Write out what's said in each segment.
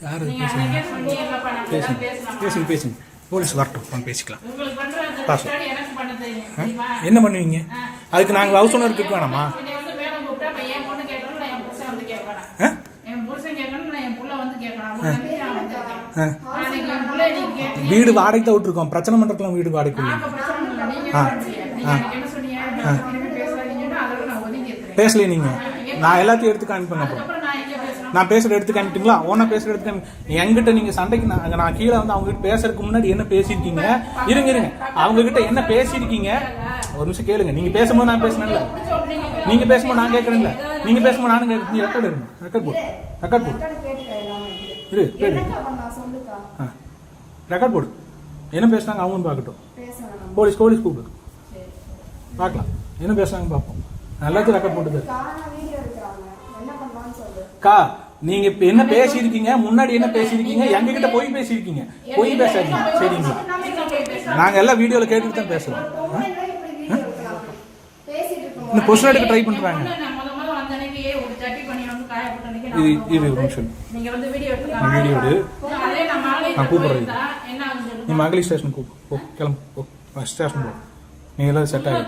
யாரு பேசுங்க. பேசுங்க. பேசுங்க பேசுங்க. போலீஸ் வரட்டும் நம்ம பேசிக்கலாம். பாசம். ஆ? என்ன பண்ணுவீங்க? அதுக்கு நாங்கள் ஹவுஸ் ஓனர் இருக்க வேணாமா. ஆ? ஆ. வீடு வாடகை தான் விட்டுருக்கோம். பிரச்சனை பண்ணுறதுலாம் வீடு வாடகை ஆ. ஒதுங்கி இருக்கிறேன். பேசலையே நீங்கள் நான் எல்லாத்தையும் எடுத்து காமிப்பேங்க அப்புறம் நான் பேசுகிற எடுத்து காமிட்டீங்களா ஓனா பேசுகிற எடுத்து காமி என்கிட்ட நீங்கள் சண்டைக்கு நான் நான் கீழே வந்து அவங்க கிட்ட பேசுறதுக்கு முன்னாடி என்ன பேசியிருக்கீங்க? இருங்க இருங்க. அவங்ககிட்ட என்ன பேசியிருக்கீங்க? ஒரு நிமிஷம் கேளுங்க. நீங்கள் பேசும்போது நான் பேசினேன்ல. நீங்கள் பேசும்போது நான் கேட்குறேன்ல நீங்கள் பேசும்போது நானும் கேட்குறீங்க நீ ரெக்கார்ட் ரெக்கார்ட் போடு. ரெக்கார்ட் போடு. இரு கேளு. ஆ. ரெக்கார்ட் போடு. என்ன பேசுனாங்க அவங்க பார்க்கட்டும். போலீஸ் போலீஸ் கூப்பிடு. பார்க்கலாம். என்ன பேசுனாங்க பார்ப்போம். எல்லாத்தையும் ரெக்கார்ட் போட்டுது காரணம் வீடியோ எடுக்கிறாங்க என்ன பண்ணலாம்னு சொல்லு கா நீங்க இப்ப என்ன பேசியிருக்கீங்க? முன்னாடி என்ன பேசியிருக்கீங்க? எங்க கிட்ட போய் பேசியிருக்கீங்க. போய் பேசாதீங்க. சரிங்களா? நாங்க எல்லாம் வீடியோல கேட்டுட்டு தான் பேசுறோம். இந்த கொஸ்டின் எடுக்க ட்ரை பண்றாங்க. இது இது ஒரு நிமிஷம். நீங்க வந்து வீடியோ எடுத்து நான் எடு. கூப்பிடுறேன். நீ மகளிர் ஸ்டேஷன் கூப்பிடு. போ கிளம்பு. போ ஸ்டேஷன் போ. நீங்க எல்லாம் செட் ஆகும்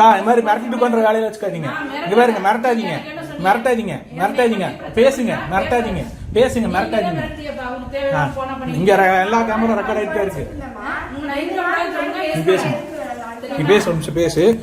கா இந்த மாதிரி மிரட்டிட்டு பண்ற வேலையில வச்சுக்காதீங்க. இங்க பாருங்க மிரட்டாதீங்க. மிரட்டாதீங்க மிரட்டாதீங்க. பேசுங்க மிரட்டாதீங்க. பேசுங்க. மிரட்டாதீங்க. இங்க ரெ- எல்லா கேமரா ரெக்கார்ட் ஆயிட்டே இருக்கு. நீ பேசு நிமிஷம் பேசு.